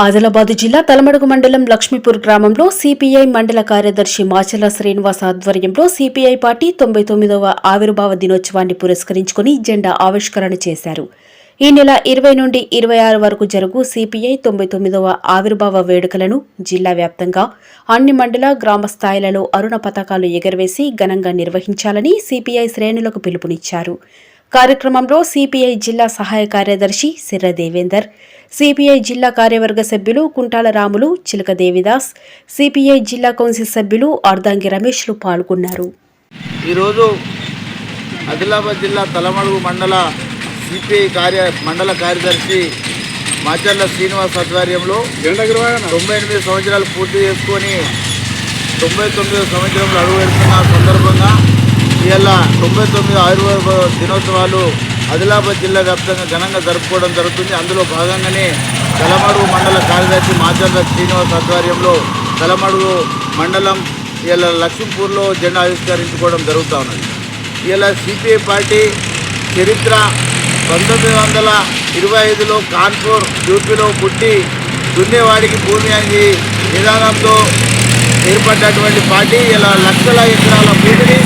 ఆదిలాబాదు జిల్లా తలమడుగు మండలం లక్ష్మీపూర్ గ్రామంలో సిపిఐ మండల కార్యదర్శి మాచల శ్రీనివాస్ ఆధ్వర్యంలో సిపిఐ పార్టీ తొంభై తొమ్మిదవ ఆవిర్భావ దినోత్సవాన్ని పురస్కరించుకుని జెండా ఆవిష్కరణ చేశారు. ఈ నెల ఇరవై నుండి ఇరవై ఆరు వరకు జరుగు సిపిఐ తొంభై తొమ్మిదవ ఆవిర్భావ వేడుకలను జిల్లా వ్యాప్తంగా అన్ని మండల గ్రామ స్థాయిలలో అరుణ పతాకాలు ఎగరవేసి ఘనంగా నిర్వహించాలని సిపిఐ శ్రేణులకు పిలుపునిచ్చారు. కార్యక్రమంలో సిపిఐ జిల్లా సహాయ కార్యదర్శి సిర్ర దేవేందర్ సిపిఐ జిల్లా కార్యవర్గ సభ్యులు కుంటాల రాములు చిలక దేవిదాస్ సిపిఐ జిల్లా కౌన్సిల్ సభ్యులు అర్ధాంగి రమేష్లు పాల్గొన్నారు. ఈరోజు ఆదిలాబాద్ జిల్లా తలమడుగు మండల సిపిఐ కార్య మండల కార్యదర్శి మాచర్ల శ్రీనివాస్ ఆధ్వర్యంలో తొంభై ఎనిమిది సంవత్సరాలు పూర్తి చేసుకొని తొంభై తొమ్మిదో సంవత్సరంలో అడుగు సందర్భంగా ఇవాళ తొంభై తొమ్మిది ఆయుర్వేద దినోత్సవాలు ఆదిలాబాద్ జిల్లా వ్యాప్తంగా ఘనంగా జరుపుకోవడం జరుగుతుంది. అందులో భాగంగానే తలమడుగు మండల కార్యదర్శి మాచంద్ర శ్రీనివాస్ ఆధ్వర్యంలో తలమడుగు మండలం ఇలా లక్ష్మీపూర్లో జెండా ఆవిష్కరించుకోవడం జరుగుతూ ఉన్నది. ఇలా సిపిఐ పార్టీ చరిత్ర పంతొమ్మిది వందల ఇరవై ఐదులో కాన్పూర్ యూపీలో పుట్టి దున్నేవాడికి భూమి అని విధానంతో ఏర్పడ్డటువంటి పార్టీ ఇలా లక్షల ఎకరాల భూమిని